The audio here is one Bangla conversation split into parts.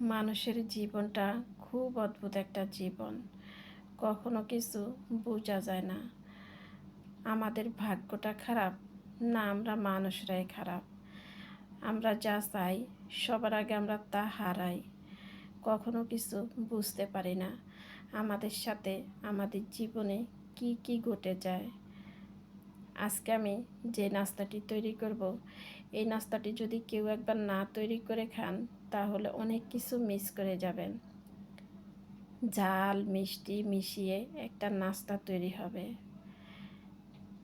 মানুষের জীবনটা খুব অদ্ভুত একটা জীবন। কখনো কিছু বোঝা যায় না। আমাদের ভাগ্যটা খারাপ না আমরা মানুষরাই খারাপ। আমরা যা চাই, সবার আগে আমরা তা হারাই। কখনো কিছু বুঝতে পারি না আমাদের সাথে আমাদের জীবনে কি কি ঘটে যায়। আজকে আমি যে নাস্তাটি তৈরি করব, এই নাস্তাটি যদি কেউ একবার না তৈরি করে খান তাহলে অনেক কিছু মিস করে যাবেন। ঝাল, মিষ্টি মিশিয়ে একটা নাস্তা তৈরি হবে।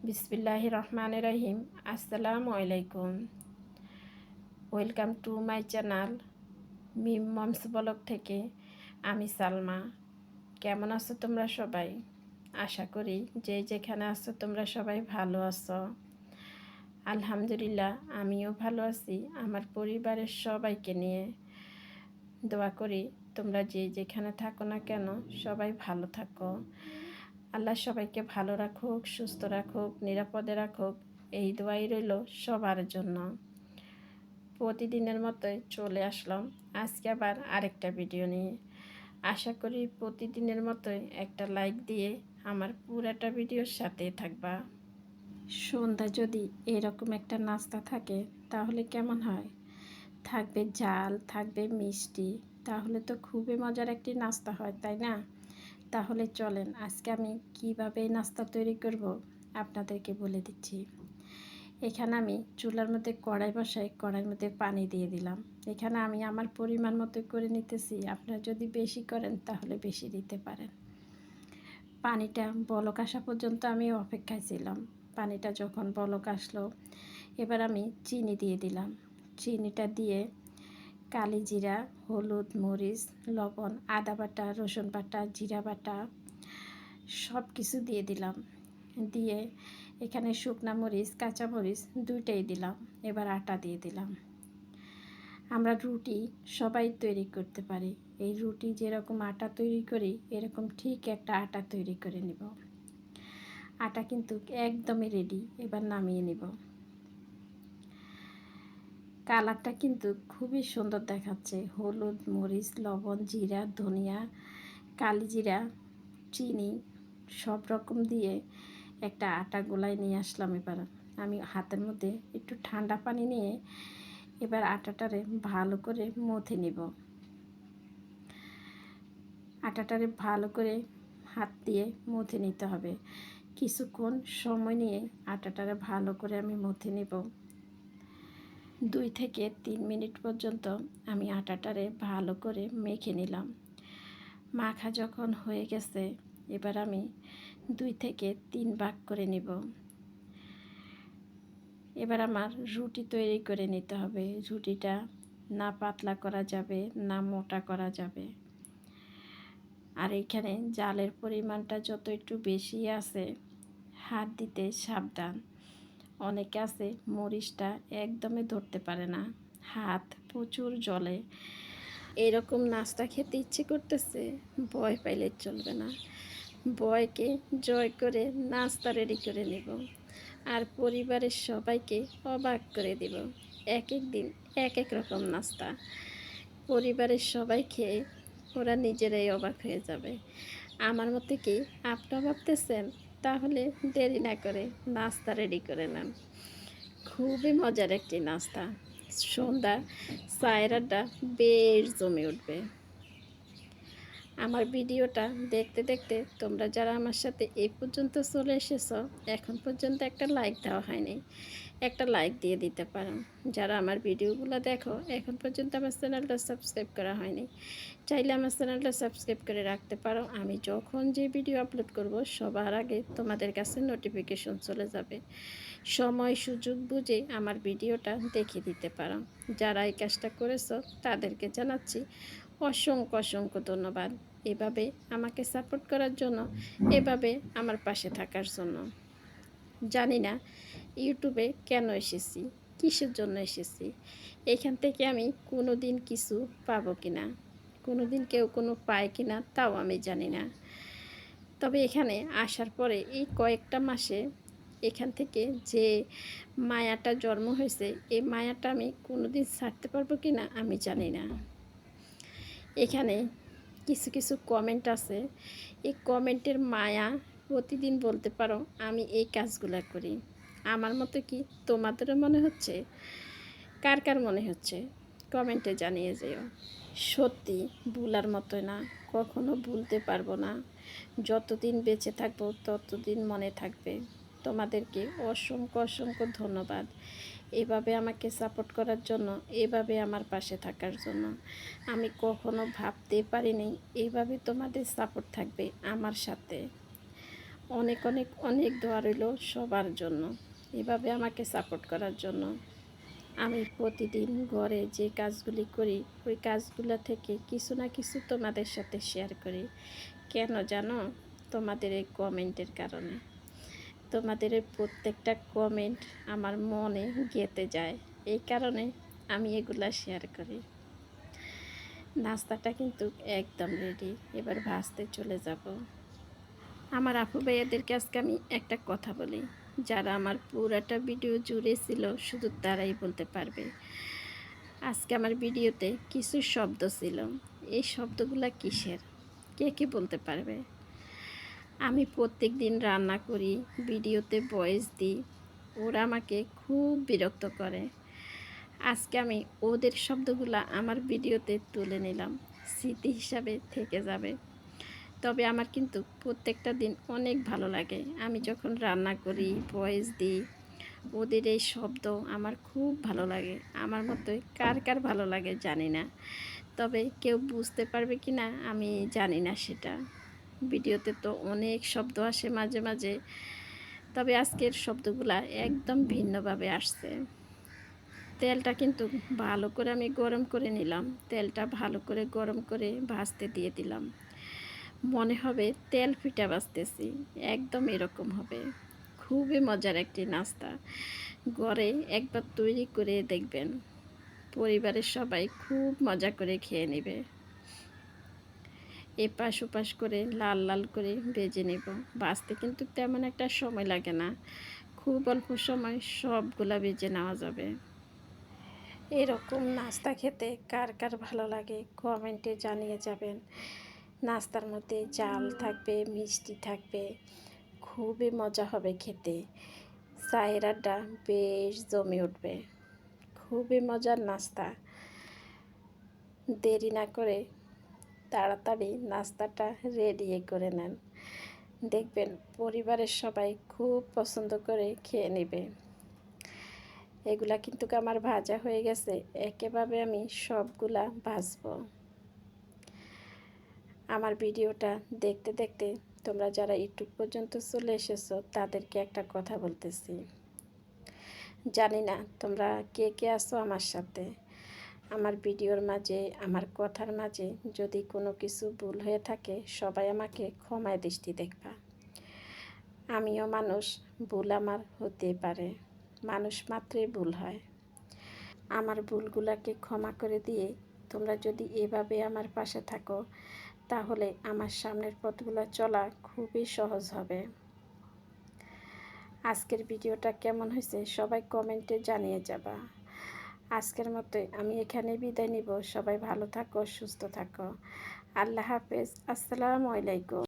বিসমিল্লাহ রহমান রহিম। আসসালামু আলাইকুম। Welcome to my channel Mim moms vlog থেকে আমি সালমা। কেমন আছো তোমরা সবাই? আশা করি যে যেখানে আছো তোমরা সবাই ভালো আছো। আলহামদুলিল্লাহ, আমিও ভালো আছি। আমার পরিবারের সবাইকে নিয়ে দোয়া করি, তোমরা যে যেখানে থাকো না কেন, সবাই ভালো থাকো। আল্লাহ সবাইকে ভালো রাখুক, সুস্থ রাখুক, নিরাপদে রাখুক, এই দোয়াই রইল সবার জন্য। প্রতিদিনের মতোই চলে আসলাম। আজকে আবার আরেকটা ভিডিও নিয়ে। আশা করি প্রতিদিনের মতোই একটা লাইক দিয়ে আমার পুরাটা ভিডিওর সাথে থাকবা। সন্ধ্যা যদি এরকম একটা নাস্তা থাকে, তাহলে কেমন হয়? থাকবে জাল থাকবে মিষ্টি, তাহলে তো খুবই মজার একটি নাস্তা হয়, তাই না? তাহলে চলেন, আজকে আমি কীভাবে নাস্তা তৈরি করব আপনাদেরকে বলে দিচ্ছি। এখানে আমি চুলার মধ্যে কড়াই বসাই, কড়াইয়ের মধ্যে পানি দিয়ে দিলাম। এখানে আমি আমার পরিমাণ মতো করে নিতেছি, আপনারা যদি বেশি করেন, তাহলে বেশি দিতে পারেন। পানিটা বলক আসা পর্যন্ত আমি অপেক্ষায় ছিলাম। পানিটা যখন বলক আসলো, এবার আমি চিনি দিয়ে দিলাম। চিনিটা দিয়ে কালি জিরা, হলুদ, মরিচ, লবণ, আদা বাটা, রসুন বাটা, জিরা বাটা সব কিছু দিয়ে দিলাম। দিয়ে এখানে শুকনা মরিচ, কাঁচা মরিচ দুইটাই দিলাম। এবার আটা দিয়ে দিলাম। আমরা রুটি সবাই তৈরি করতে পারি। এই রুটি যেরকম আটা তৈরি করি, এরকম ঠিক একটা আটা তৈরি করে নিব। আটা কিন্তু একদমই রেডি এবার নামিয়ে নিব। কালারটা কিন্তু খুবই সুন্দর দেখাচ্ছে। হলুদ, মরিচ, লবণ, জিরা, ধনিয়া, কালি জিরা, চিনি, সব রকম দিয়ে একটা আটা গোলায় নিয়ে আসলাম এবার। আমি হাতের মধ্যে একটু ঠান্ডা পানি নিয়ে এবার আটাটারে ভালো করে মথে নিব। আটাটারে ভালো করে হাত দিয়ে মথে নিতে হবে। কিছুক্ষণ সময় নিয়ে আটাটারে ভালো করে আমি মথে নিব। দুই থেকে তিন মিনিট পর্যন্ত আমি আটাটারে ভালো করে মেখে নিলাম। মাখা যখন হয়ে গেছে, এবার আমি দুই থেকে তিন ভাগ করে নিব। এবার আমার রুটি তৈরি করে নিতে হবে। রুটিটা না পাতলা করা যাবে, না মোটা করা যাবে। আর এখানে জালের পরিমাণটা যত একটু বেশি আছে, হাত দিতে সাবধান। অনেকে আছে মরিচটা একদমই ধরতে পারে না, হাত প্রচুর জলে এরকম নাস্তা খেতে ইচ্ছে করতেছে, ভয় পাইলে চলবে না। ভয়কে জয় করে নাস্তা রেডি করে নেব আর পরিবারের সবাইকে অবাক করে দেব। এক এক দিন এক এক রকম নাস্তা। পরিবারের সবাই খেয়ে ওরা নিজেরাই অবাক হয়ে যাবে। আমার মতে কি আপনারা ভাবতেছেন? তাহলে দেরি না করে নাস্তা রেডি করে নেন। খুবই মজার একটি নাস্তা। সন্ধ্যা সায়রাটা বেশ জমে উঠবে। আমার ভিডিওটা দেখতে দেখতে তোমরা যারা আমার সাথে এই পর্যন্ত চলে এসেছ, এখন পর্যন্ত একটা লাইক দেওয়া হয়নি। একটা লাইক দিয়ে দিতে পারো। যারা আমার ভিডিওগুলো দেখো, এখন পর্যন্ত আমার চ্যানেলটা সাবস্ক্রাইব করা হয়নি, চাইলে আমার চ্যানেলটা সাবস্ক্রাইব করে রাখতে পারো। আমি যখন যে ভিডিও আপলোড করব, সবার আগে তোমাদের কাছে নোটিফিকেশন চলে যাবে। সময়, সুযোগ বুঝে আমার ভিডিওটা দেখে দিতে পারো। যারা এই কাজটা করেছ, তাদেরকে জানাচ্ছি অসংখ্য অসংখ্য ধন্যবাদ। এভাবে আমাকে সাপোর্ট করার জন্য, এভাবে আমার পাশে থাকার জন্য। জানি না, ইউটিউবে কেন এসেছি, কিসের জন্য এসেছি, এখান থেকে আমি কোনো দিন কিছু পাবো কি না কোনো দিন কেউ কোনো পায় কি না তাও আমি জানি না। তবে এখানে আসার পরে এই কয়েকটা মাসে এখান থেকে যে মায়াটা জন্ম হয়েছে, এই মায়াটা আমি কোনো দিন ছাড়তে পারব কি না আমি জানি না। এখানে কিছু কিছু কমেন্ট আছে। এই কমেন্টের মায়া প্রতিদিন বলতে পারো, আমি এই কাজগুলো করি। আমার মতো কি তোমাদেরও মনে হচ্ছে? কার কার মনে হচ্ছে? কমেন্টে জানিয়ে যেও। সত্যি ভুলার মতো না, কখনো ভুলতে পারব না। যতদিন বেঁচে থাকব, ততদিন মনে থাকবে। তোমাদেরকে অসংখ্য অসংখ্য ধন্যবাদ। এভাবে আমাকে সাপোর্ট করার জন্য, এভাবে আমার পাশে থাকার জন্য। আমি কখনো ভাবতে পারিনি এইভাবে তোমাদের সাপোর্ট থাকবে আমার সাথে। অনেক অনেক অনেক দোয়া রইল সবার জন্য, এভাবে আমাকে সাপোর্ট করার জন্য। আমি প্রতিদিন ঘরে যে কাজগুলি করি, ওই কাজগুলো থেকে কিছু না কিছু তোমাদের সাথে শেয়ার করি। কেন জানো? তোমাদের এই কমেন্টের কারণে। তোমাদের প্রত্যেকটা কমেন্ট আমার মনে গেতে যায়। এই কারণে আমি এগুলা শেয়ার করি। নাস্তাটা কিন্তু একদম রেডি এবার ভাজতে চলে যাব। আমার আপু ভাইয়াদেরকে আজকে আমি একটা কথা বলি। যারা আমার পুরাটা ভিডিও জুড়ে ছিল, শুধু তারাই বলতে পারবে। আজকে আমার ভিডিওতে কিছু শব্দ ছিল। এই শব্দগুলো কিসের? কে কে বলতে পারবে? আমি প্রত্যেক দিন রান্না করি, ভিডিওতে ভয়েস দিই। ওরা আমাকে খুব বিরক্ত করে। আজকে আমি ওদের শব্দগুলো আমার ভিডিওতে তুলে নিলাম। স্মৃতি হিসাবে থেকে যাবে। তবে আমার কিন্তু প্রত্যেকটা দিন অনেক ভালো লাগে। আমি যখন রান্না করি ভয়েস দিই, ওদের এই শব্দ আমার খুব ভালো লাগে। আমার মতোই কার কার ভালো লাগে জানি না। তবে কেউ বুঝতে পারবে কি না আমি জানি না সেটা। ভিডিওতে তো অনেক শব্দ আসে মাঝে মাঝে। তবে আজকের শব্দগুলা একদম ভিন্নভাবে আসছে। তেলটা কিন্তু ভালো করে আমি গরম করে নিলাম। তেলটা ভালো করে গরম করে ভাজতে দিয়ে দিলাম। মনে হবে তেল ফিটা বাজতেছি একদম এরকম হবে। খুবই মজার একটি নাস্তা। ঘরে একবার তৈরি করে দেখবেন। পরিবারের সবাই খুব মজা করে খেয়ে নেবে। এপাশ ওপাশ করে লাল লাল করে ভেজে নেব। বাঁচতে কিন্তু তেমন একটা সময় লাগে না। খুব অল্প সময় সবগুলা ভেজে নেওয়া যাবে। এরকম নাস্তা খেতে কার কার ভালো লাগে কমেন্টে জানিয়ে যাবেন। নাস্তার মধ্যে জাল থাকবে, মিষ্টি থাকবে, খুবই মজা হবে খেতে। চায়ের আড্ডা বেশ জমে উঠবে। খুবই মজার নাস্তা। দেরি না করে তাড়াতাড়ি নাস্তাটা রেডি করে নেন। দেখবেন পরিবারের সবাই খুব পছন্দ করে খেয়ে নেবে। এগুলা কিন্তু আমার ভাজা হয়ে গেছে একেভাবে আমি সবগুলা ভাজবো। আমার ভিডিওটা দেখতে দেখতে তোমরা যারা ইউটিউব পর্যন্ত চলে এসেছ, তাদেরকে একটা কথা বলতেছি। জানি না তোমরা কে কে আসো আমার সাথে। আমার ভিডিওর মাঝে, আমার কথার মাঝে যদি কোনো কিছু ভুল হয়ে থাকে, সবাই আমাকে ক্ষমায় দৃষ্টি দেখবা। আমিও মানুষ, ভুল আমার হতে পারে। মানুষ মাত্রই ভুল হয়। আমার ভুলগুলাকে ক্ষমা করে দিয়ে তোমরা যদি এভাবে আমার পাশে থাকো, তাহলে আমার সামনের পথগুলো চলা খুবই সহজ হবে। আজকের ভিডিওটা কেমন হয়েছে সবাই কমেন্টে জানিয়ে যাবা। আজকের মতো আমি এখানে বিদায় নিব। সবাই ভালো থাকো, সুস্থ থাকো। আল্লাহ হাফেজ। আসসালামু আলাইকুম।